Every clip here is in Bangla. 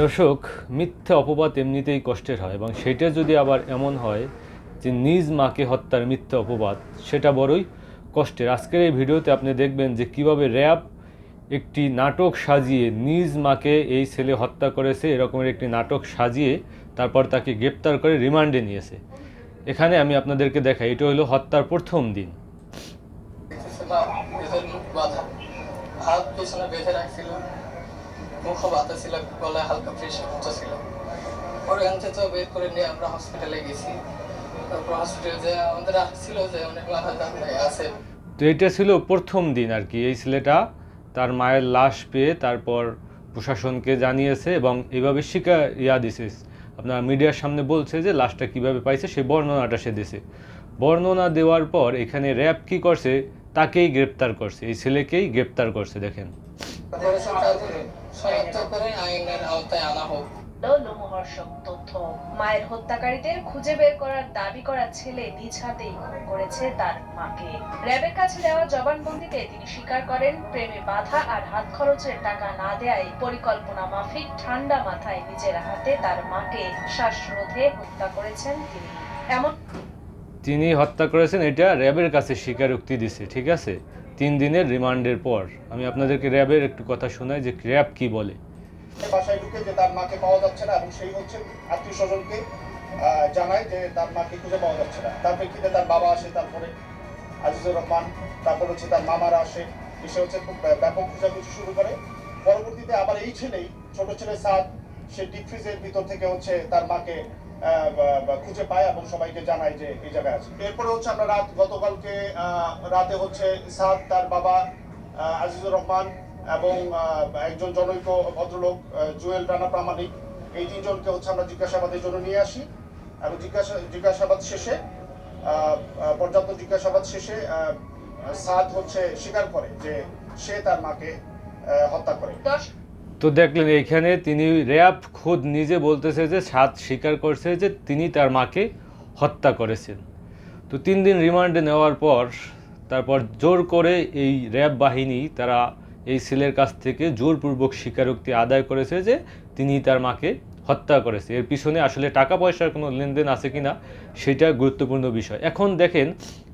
দর্শক, মিথ্যা অপবাদ এমনিতেই কষ্টের হয় এবং সেটা যদি আবার এমন হয় যে নিজ মাকে হত্যার মিথ্যা অপবাদ, সেটা বড়ই কষ্টের। আজকের এই ভিডিওতে আপনি দেখবেন যে কীভাবে র্যাব একটি নাটক সাজিয়ে নিজ মাকে এই ছেলে হত্যা করেছে, এরকমের একটি নাটক সাজিয়ে তারপর তাকে গ্রেপ্তার করে রিমান্ডে নিয়েছে। এখানে আমি আপনাদেরকে দেখাই, এটা হলো হত্যার প্রথম দিন। হাত পেছনে বেঁধে মুখও বাঁধা ছিল গলায় হালকা প্রেশার ছিল ওখান থেকে তো বের করে নিয়ে আমরা হসপিটালে গেছি। তারপর হসপিটালে যে আমাদের যে অনেক আছে। তো এটা ছিল প্রথম দিন আর কি এই ছেলেটা। তার মায়ের লাশ পেয়ে তারপর প্রশাসনকে জানিয়েছে এবং এইভাবে স্বীকার ইয়া দিছে। আপনার মিডিয়ার সামনে বলছে যে লাশটা কীভাবে পাইছে সে বর্ণনাটা সে দিছে। বর্ণনা দেওয়ার পর এখানে র্যাব কি করছে তাকেই গ্রেপ্তার করছে। এই ছেলেকেই গ্রেপ্তার করছে দেখেন। বলেছেন করে আইনের আওতায় আনা হোক। লোমহর্ষক তথ্য। মায়ের হত্যাকারীদের খুঁজে বের করার দাবি করা ছেলে নিজ হাতেই খুন করেছে তার মাকে। র্যাবের কাছে দেওয়া জবানবন্দিতে তিনি স্বীকার করেন প্রেমে বাধা আর হাত খরচের টাকা না দেয় পরিকল্পনা মাফিক ঠান্ডা মাথায় নিজের হাতে তার মাকে শ্বাসরোধে হত্যা করেছেন তিনি। এমন তিনি হত্যা করেছেন এটা র্যাবের কাছে স্বীকারোক্তি দিছে ঠিক আছে? তিন দিনের রিমান্ডের পর আমি আপনাদেরকে র্যাবের একটু কথা শোনাই যে র্যাব কি বলে। বাসায় ঢুকে যে তার মাকে পাওয়া যাচ্ছে না এবং সেই হচ্ছে আত্মীয় স্বজনকে জানায় যে তার মাকে খুঁজে পাওয়া যাচ্ছে না। তার প্রেক্ষিতে তার বাবা আসে, তারপরে আজিজুর রহমান, তারপর হচ্ছে তার মামারা আসে, এসে হচ্ছে খুব ব্য- ব্যাপক খোঁজাখুঁজি শুরু করে। পরবর্তীতে আবার এই ছেলেই ছোট ছেলে সাদ, সে ডিপ ফ্রিজের ভিতর থেকে হচ্ছে তার মাকে খুঁজে পায় এবং সবাইকে জানায় যে এই জায়গায় আছে। এরপরে হচ্ছে আমরা রাত, গতকালকে রাতে হচ্ছে সাদ, তার বাবা আজিজুর রহমান এবং একজন জনৈক ভদ্রলোক জুয়েল রানা প্রামাণিক, এই তিনজনকে হচ্ছে আমরা জিজ্ঞাসাবাদের জন্য নিয়ে আসি। এবং জিজ্ঞাসা, জিজ্ঞাসাবাদ শেষে পর্যাপ্ত জিজ্ঞাসাবাদ শেষে সাদ হচ্ছে স্বীকার করে যে সে তার মাকে হত্যা করে। তো দেখলেন এইখানে তিনি র্যাব খোদ নিজে বলতেছে যে, সাত স্বীকার করছে যে তিনি তার মাকে হত্যা করেছেন। তো তিন দিন রিমান্ডে নেওয়ার পর, তারপর জোর করে এই র্যাব বাহিনী তারা এই ছেলের কাছ থেকে জোরপূর্বক স্বীকারোক্তি আদায় করেছে যে, তিনি তার মাকে হত্যা করেছে। এর পিছনে আসলে টাকা পয়সার কোনো লেনদেন আছে কিনা, সেটা গুরুত্বপূর্ণ বিষয়। এখন দেখেন,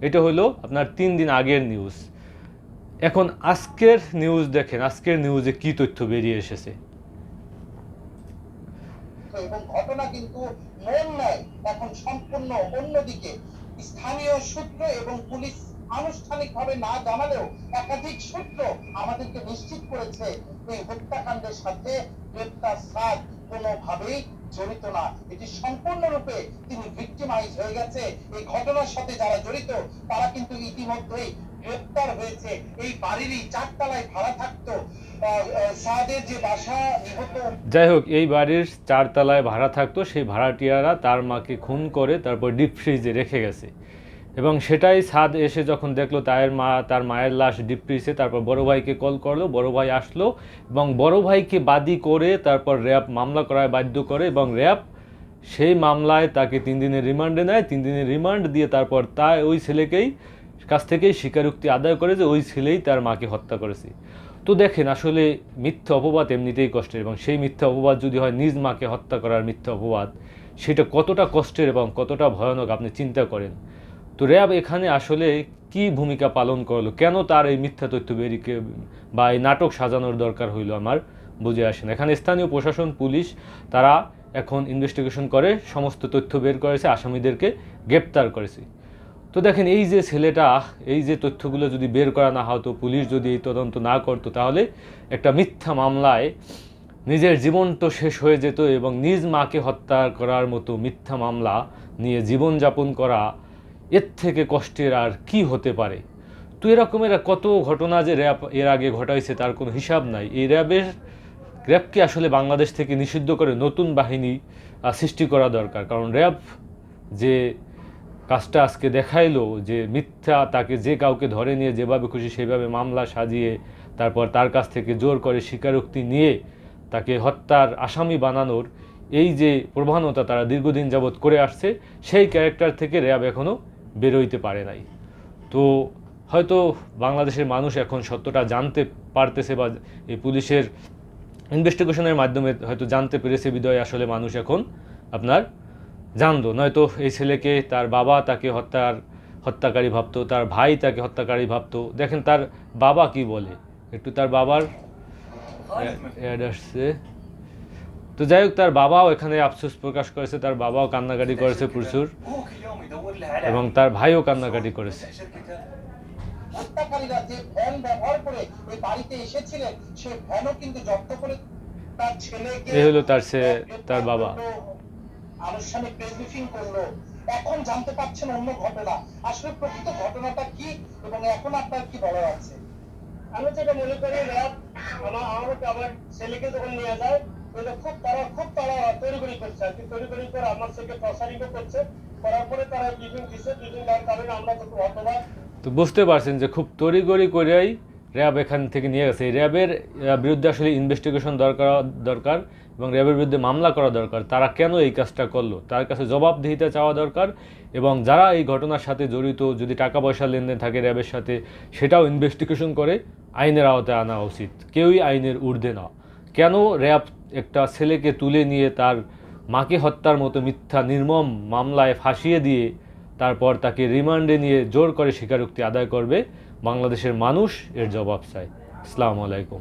এটা হলো আপনার তিন দিন আগের নিউজ। এখন আজকের নিউজ দেখেন, আজকের নিউজে কি তথ্য বেরিয়ে এসেছে? ঘটনা কিন্তু মন এখন সম্পূর্ণ অন্যদিকে। স্থানীয় সূত্র এবং পুলিশ আনুষ্ঠানিকভাবে না জানালেও একাধিক সূত্র আমাদেরকে নিশ্চিত করেছে এই হত্যাকাণ্ডের সাথে গ্রেপ্তার সাদ কোনোভাবেই জড়িত না। এটি সম্পূর্ণরূপে তিনি ভিক্টিমাইজ হয়ে গেছে। এই ঘটনার সাথে যারা জড়িত, তারা কিন্তু ইতিমধ্যেই গ্রেপ্তার হয়েছে। এই বাড়িরই চারতলায় ভাড়া থাকতো। যাই হোক, এই বাড়ির চারতলায় ভাড়া থাকতো। সেই ভাড়াটিয়ারা তার মাকে খুন করে তারপর ডিপ ফ্রিজে রেখে গেছে। এবং সেটাই সাদ এসে যখন দেখল তার মা, তার মায়ের লাশ ডিপ ফ্রিজে, তারপর বড় ভাইকে কল করল, বড় ভাই আসলো এবং বড় ভাইকে বাদী করে তারপর র্যাব মামলা করায় বাধ্য করে এবং র্যাব সেই মামলায় তাকে তিন দিনের রিমান্ডে নেয়। তিন দিনের রিমান্ড দিয়ে তারপর তা ওই ছেলেকেই কাছ থেকেই স্বীকারোক্তি আদায় করে যে ওই ছেলেই তার মাকে হত্যা করেছে। তো দেখেন, আসলে মিথ্যা অপবাদ এমনিতেই কষ্টের এবং সেই মিথ্যা অপবাদ যদি হয়, নিজ মাকে হত্যা করার মিথ্যা অপবাদ, সেটা কতটা কষ্টের এবং কতটা ভয়ানক আপনি চিন্তা করেন? তো র্যাব এখানে আসলে কি ভূমিকা পালন করল? কেন তার এই মিথ্যা তথ্য বেরিকে বা এই নাটক সাজানোর দরকার হইল আমার বুঝে আসে না এখানে স্থানীয় প্রশাসন, পুলিশ, তারা এখন ইনভেস্টিগেশন করে, সমস্ত তথ্য বের করেছে, আসামিদেরকে গ্রেপ্তার করেছে। তো দেখেন, এই যে ছেলেটা এই যে তথ্যগুলো যদি বের করা না হতো, পুলিশ যদি এই তদন্ত না করতো, তাহলে একটা মিথ্যা মামলায় নিজের জীবন তো শেষ হয়ে যেত এবং নিজ মাকে হত্যা করার মতো মিথ্যা মামলা নিয়ে জীবনযাপন করা, এর থেকে কষ্টের আর কি হতে পারে? তো এরকমের কত ঘটনা যে র্যাব এর আগে ঘটাইছে, তার কোনো হিসাব নাই। এই র্যাবের, র্যাবকে আসলে বাংলাদেশ থেকে নিষিদ্ধ করে নতুন বাহিনী সৃষ্টি করা দরকার। কারণ র্যাব যে কাজটা আজকে দেখাইলো যে মিথ্যা তাকে যে কাউকে ধরে নিয়ে যেভাবে খুশি সেভাবে মামলা সাজিয়ে তারপর তার কাছ থেকে জোর করে স্বীকারোক্তি নিয়ে তাকে হত্যার আসামি বানানোর এই যে প্রধানতা তারা দীর্ঘদিন যাবৎ করে আসছে, সেই ক্যারেক্টার থেকে র্যাব এখনও বেরোইতে পারে নাই। তো হয়তো বাংলাদেশের মানুষ এখন সত্যটা জানতে পারতেছে বা এই পুলিশের ইনভেস্টিগেশনের মাধ্যমে হয়তো জানতে পেরেছে বিদয়। আসলে মানুষ এখন আপনার জানতো। নয়তো এই ছেলেকে তার বাবা তাকে হত্যার হত্যাকারী ভাবতো তার ভাই তাকে হত্যাকারী ভাবতো। দেখেন তার বাবা কি বলে? একটু তার বাবার অ্যাড আসছে তো যাই হোক তার বাবাও এখানে আফসোস প্রকাশ করেছে তার বাবাও কান্নাকাটি করেছে প্রচুর এবং তার ভাইও কান্নাকাটি করেছে। হত্যাকারীরা যে ভ্যান ব্যবহার করে এই বাড়িতে এসেছিলেন সে ভ্যানও কিন্তু জব্দ করে তার ছেলেকে এই হলো তার সে- তার বাবা। আনুষ্ঠানিক প্রেস ব্রিফিং করল। এখন জানতে পারছেন অন্য ঘটনা। আসলে প্রকৃত ঘটনাটা কি এবং এখন আপনার কি বলার আছে? আমি যেটা মনে করি র্যাব আমার আমার আমার ছেলেকে যখন নিয়ে যায় ওটা খুব তারা খুব তারা তৈরি করছে আর কি। তৈরি করে আমার ছেলেকে প্রসারিত করছে। করার পরে তারা ব্রিফিং দিচ্ছে ব্রিফিং দেওয়ার কারণে আমরা তো হতবাক তো বুঝতে পারছেন যে খুব তড়িগড়ি করেই র্যাব এখান থেকে নিয়ে গেছে। র্যাবের বিরুদ্ধে আসলে ইনভেস্টিগেশন দরকার দরকার এবং র্যাবের বিরুদ্ধে মামলা করা দরকার। তারা কেন এই কাজটা করল? তার কাছে জবাবদিহিতা চাওয়া দরকার এবং যারা এই ঘটনার সাথে জড়িত, যদি টাকা পয়সা লেনদেন থাকে র্যাবের সাথে, সেটাও ইনভেস্টিগেশন করে আইনের আওতায় আনা উচিত। কেউই আইনের ঊর্ধ্বে না। কেন র্যাব একটা ছেলেকে তুলে নিয়ে তার মাকে হত্যার মতো মিথ্যা, নির্মম মামলায় ফাঁসিয়ে দিয়ে তারপর তাকে রিমান্ডে নিয়ে জোর করে স্বীকারোক্তি আদায় করবে? বাংলাদেশের মানুষ এর জবাব চায়। আসসালামু আলাইকুম।